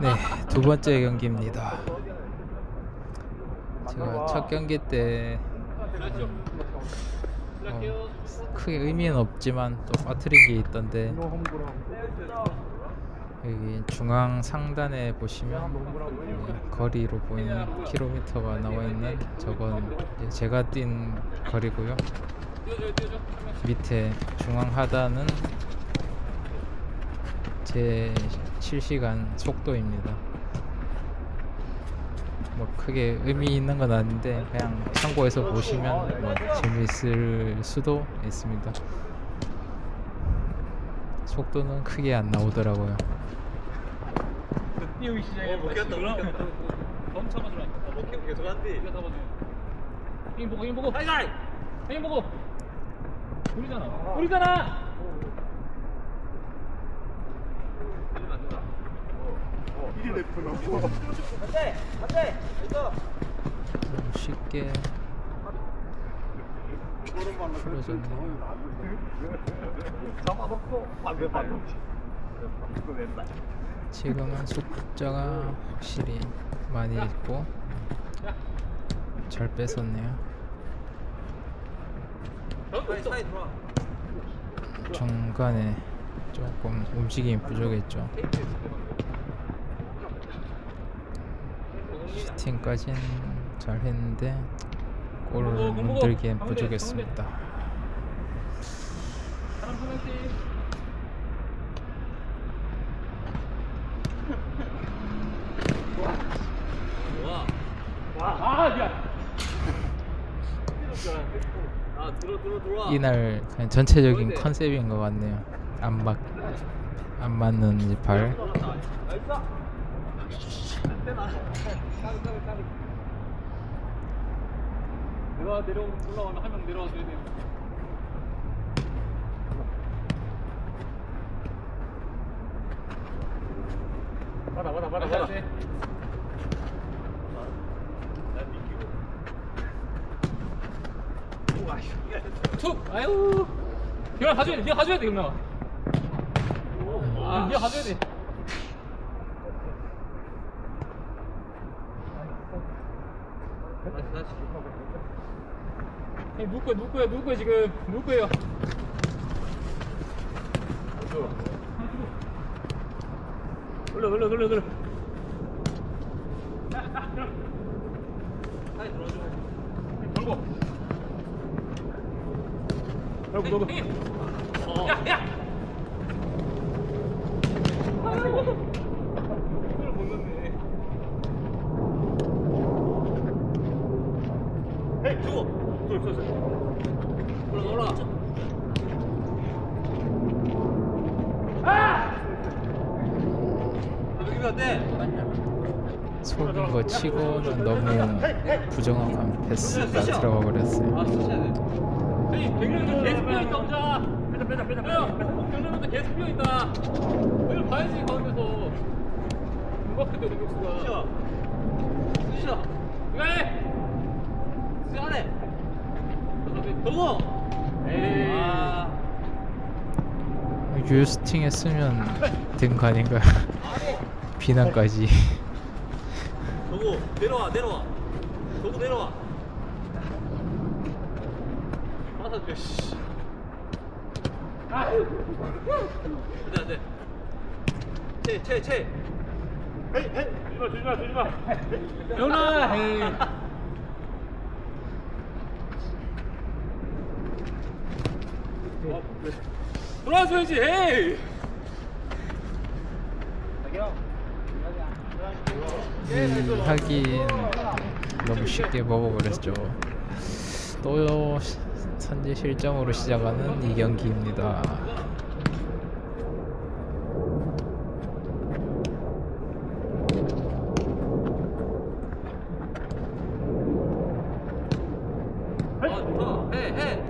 네, 두 번째 경기입니다. 제가 첫 경기 때 어, 크게 의미는 없지만 또 빠뜨린 게 있던데 여기 중앙 상단에 보시면 네, 거리로 보이는 킬로미터가 나와 있는 저건 제가 뛴 거리고요. 밑에 중앙 하단은 제 실시간 속도입니다. 뭐 크게 의미 있는 건 아닌데 그냥 참고해서 보시면 뭐 재밌을 수도 있습니다. 속도는 크게 안 나오더라고요. 띄우기 시작해 먹혔다, 먹혔다. 멈춰봐 주라 계속 한디. 이거 잡아내 힘 보고 힘 보고 하이가이! 힘 보고 우리잖아 우리잖아 좀 쉽게 방금. 지금은 속자가 확실히 많이 있고 잘 뺏었네요. 중간에 조금 움직임이 부족했죠. 슈팅까진 잘 했는데 골을 만들기엔 부족했습니다. 이날 그냥 전체적인 컨셉인 것 같네요. 안 맞, 안 맞는 발. 내가 내려 올라가면 한 명 내려와 줘야 돼요 받아 받아 받아 받아 툭! 아유! 기현아 가져야 돼 네가 가져야 돼 그러면. 아, 네가 가져야 돼 다시 다시. hey, 누구 거야 누구 거야 누구 거야 지금? 누구 거예요? 올려 올려 올려 올려. 사이 들어줘. 걸고 걸고 걸고 야야. 이걸 못 넣네 헤이 주고. 둘 둘. 올라 올라. 여기면 어때? 속인 거 치고는 너무 부정확한 패스가 들어가 버렸어요. 아 쏘셔야 돼. 에이 백년도 계속 비어 있다 혼자 빼자 빼자 빼자 빼자 백년도 계속 비어 있다 이걸 봐야지 가운데서 누가 큰데 우리 쑤셔. 육수가 쑤셔. 왜? 쑤셔 안에. 도고. 에이 아. 유스팅 했으면 된 거 아닌가? 비난까지. 도고 내려와 내려와. 도고 내려와. 하나 줘. 씨. 안돼 안돼. 채 채, 채. 조지마 조지마 조지마 연아 에이 돌아서야지 에이 이 하긴 너무 쉽게 먹어버렸죠. 또 시- 선제 실점으로 시작하는 이 경기입니다. 아 좋다. 해 해.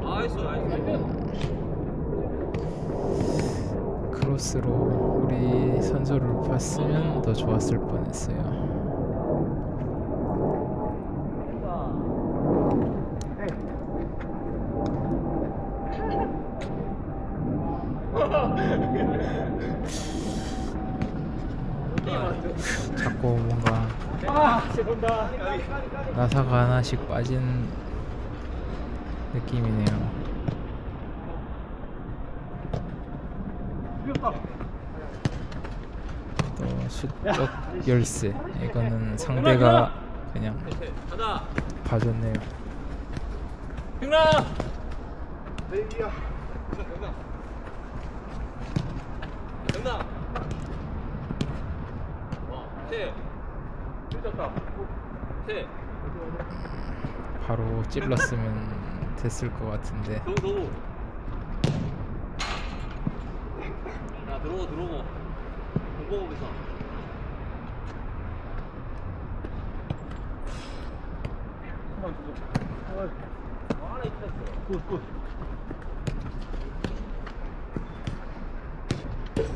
나이스 나이스. 크로스로 우리 선수를 봤으면 더 좋았을 뻔했어요. 자꾸 뭔가. 나사가 하나씩 빠진 느낌이네요. 또 수적 열쇠 이거는 상대가 그냥. 봐줬네요. 승라. 정답. 와, 태. 찔렸다. 태. 바로 찔렀으면 됐을 것 같은데 도우 도우. 야 들어오고 들어오고. 공공에서. 하나 있었어. 굿, 굿.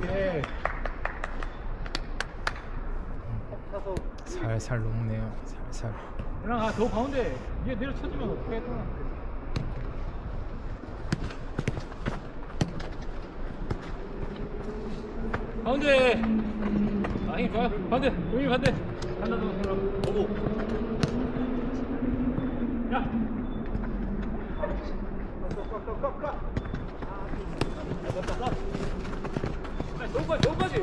예. 살살 녹네요. 살살. 그냥 아, 저 가운데 얘 내려쳐주면 어떻게 했나? 가운데. 아, 힘 좋아요. 가운데. 여기 가운데. 간다, 너. 그럼. 보고. 야. 여기까지, 여기까지.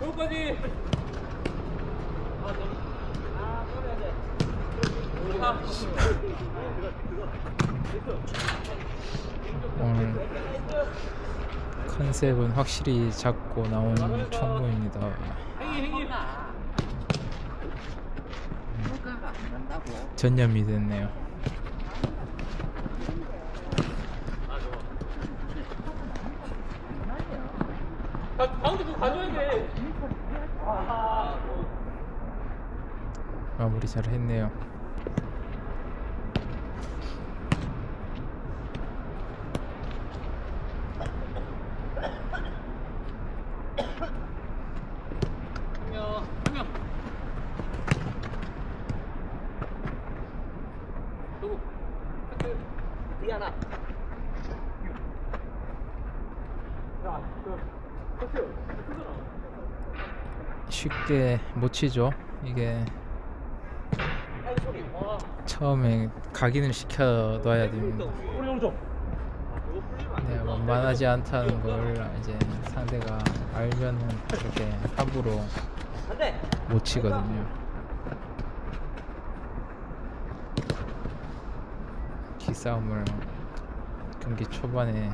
여기까지. 오늘 컨셉은 확실히 잡고 나온 총무입니다. 전념이 됐네요. 마무리 잘 했네요. 한 명, 한 명. 누구? 뒤 하나. 쉽게 못 치죠. 이게. 처음에 각인을 시켜 놔야 됩니다. 네. 만만하지 않다는 걸 이제 상대가 알면은 그렇게 함부로. 못 치거든요. 기싸움을 경기 초반에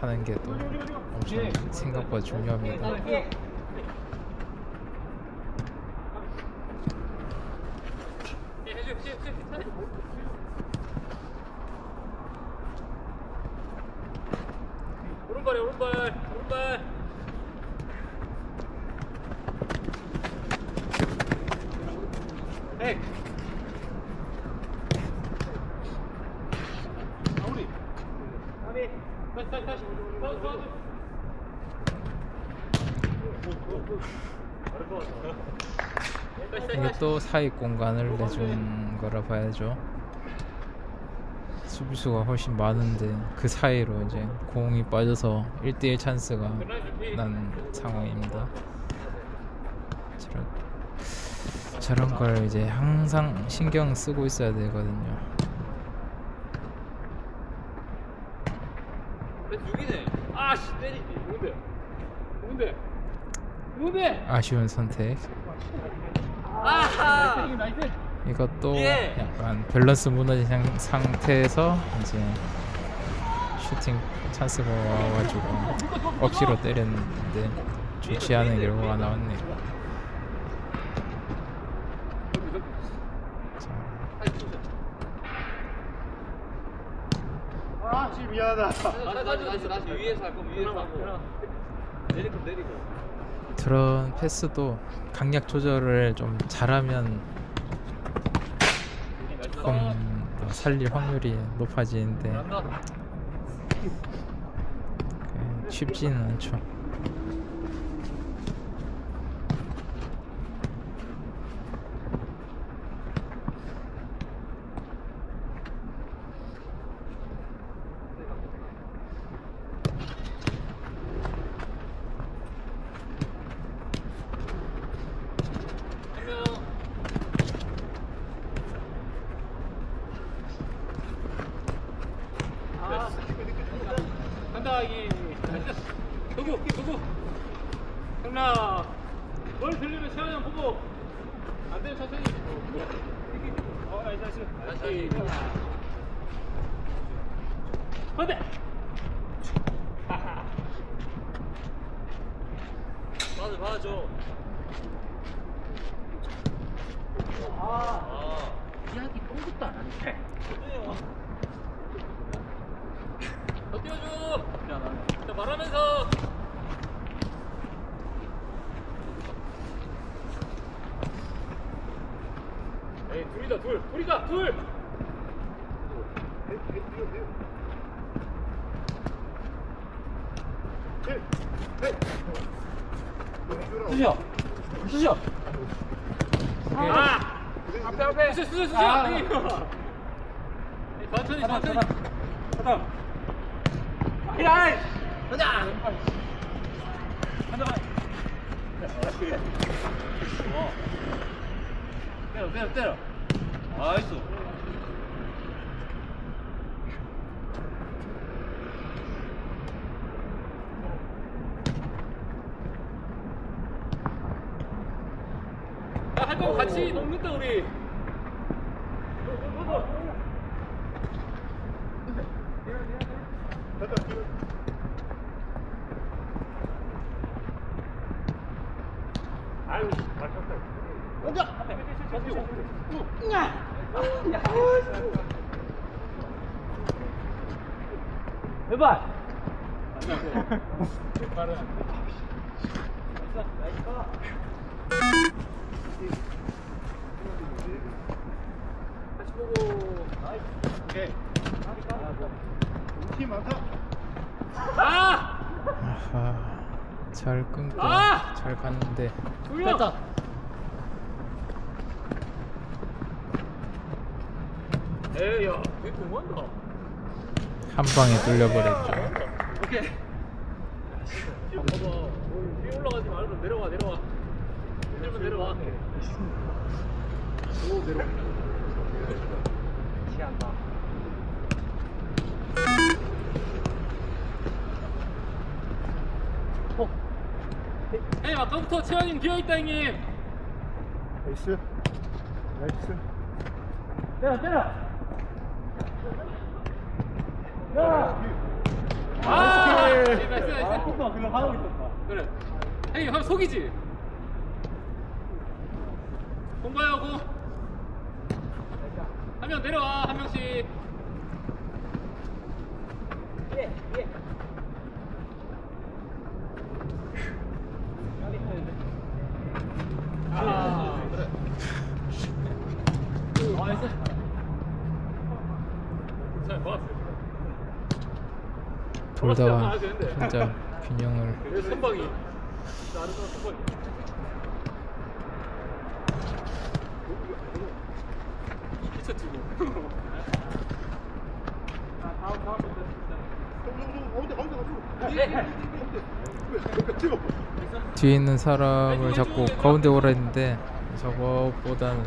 하는 게 또 엄청 생각보다 중요합니다. 예, 해줘, 해줘, 해줘, 해줘. 오른발에 오른발, 오른발. 백. 마무리. 마무리. 다시, 다시, 다시. 다시, 다시. 다시, 다시, 또 사익 공간을 내준 거라 봐야죠. 수비수가 훨씬 많은데 그 사이로 이제 공이 빠져서 1대1 찬스가 난 상황입니다. 저런 걸 이제 항상 신경 쓰고 있어야 되거든요. 왼 6이네. 아씨 때리지. 누군데? 누군데? 누군데? 아쉬운 선택. 아하. 나이스. 이것도 예. 약간 밸런스 무너진 상- 상태에서 이제 슈팅 찬스가 와가지고 억지로 때렸는데 좋지 않은 결과가 나왔네요. 자, 아, 씨 미안하다. 다시 다시 다시 다시 위에서 할 거면 위에서 하고. 거 내리고. 그런 패스도 강약 조절을 좀 잘하면 조금 더 살릴 확률이 높아지는데. 그 쉽지는 않죠. 형나 뭘 들리면 채원이 형 보고 안 되면 천천히 어나이스 나이스 다시 반대 맞아 맞아 아 이야기 똥것도 안 하는데 더 띄워줘 자 말하면서 에이 둘이다 둘. 둘이다 둘. 수시야 수시야 아! 앞에 앞에. 수저 수저 수저 아. 에이, 천천히 가다 천천히. 가다. 가다. 가자. 가자 때려 때려 때려 나이스. 할 거면 같이 녹는다 우리. 아유 맞췄다 아! 아하 잘 끊고 아! 잘 갔는데 두명 야 한 방에 뚫려버렸죠. 오케이. 봐봐. 위에 올라가지 말고 내려와 내려와. 힘들면 내려와. 오 내려와. 형님 아까부터 채원님 비어있다 형님. 나이스. 나이스. 때려 때려 아 나이스 나이스 아 나이스 그거 그거 하고 있었다 그래 형님 한번 속이지 공부하고 한 명 내려와 한 명씩 아 그래 아 나이스 잘 막았어요 돌다가 진짜 균형을 내 선방이 뒤에 있는 사람을 자꾸 가운데 오라 했는데 저거보다는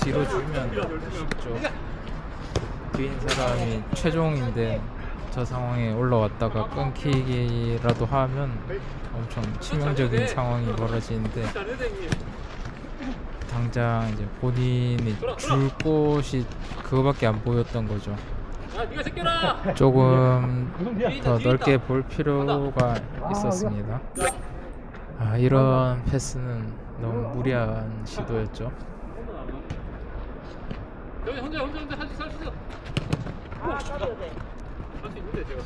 뒤로 주면 쉽죠. 뒤에 있는 사람이 최종인데 저 상황에 올라왔다가 끊기기라도 하면 엄청 치명적인 상황이 벌어지는데 당장 이제 본인이 줄 곳이 그거밖에 안 보였던 거죠. 조금 더 넓게 볼 필요가 있었습니다. 아 이런 패스는 너무 무리한 시도였죠. 여기 혼자 혼자 혼자 할수 있어 할 수 있는데 제가.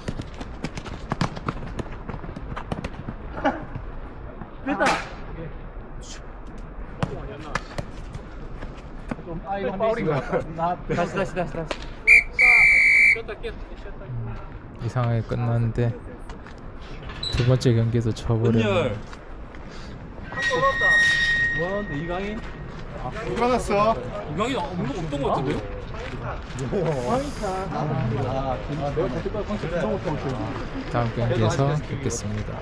됐다. 너무 많이 안나 아 이거 파울인 것 같다. 나 다시 다시 다시 다시. 쉬었다 깨 쉬었다 음, 이상하게 끝났는데 두 번째 경기도 져버렸네요. 뭐하는데 이강인? 받았어. 이강이 거 없던 거 같은데요? 다음 경기에서 뵙겠습니다.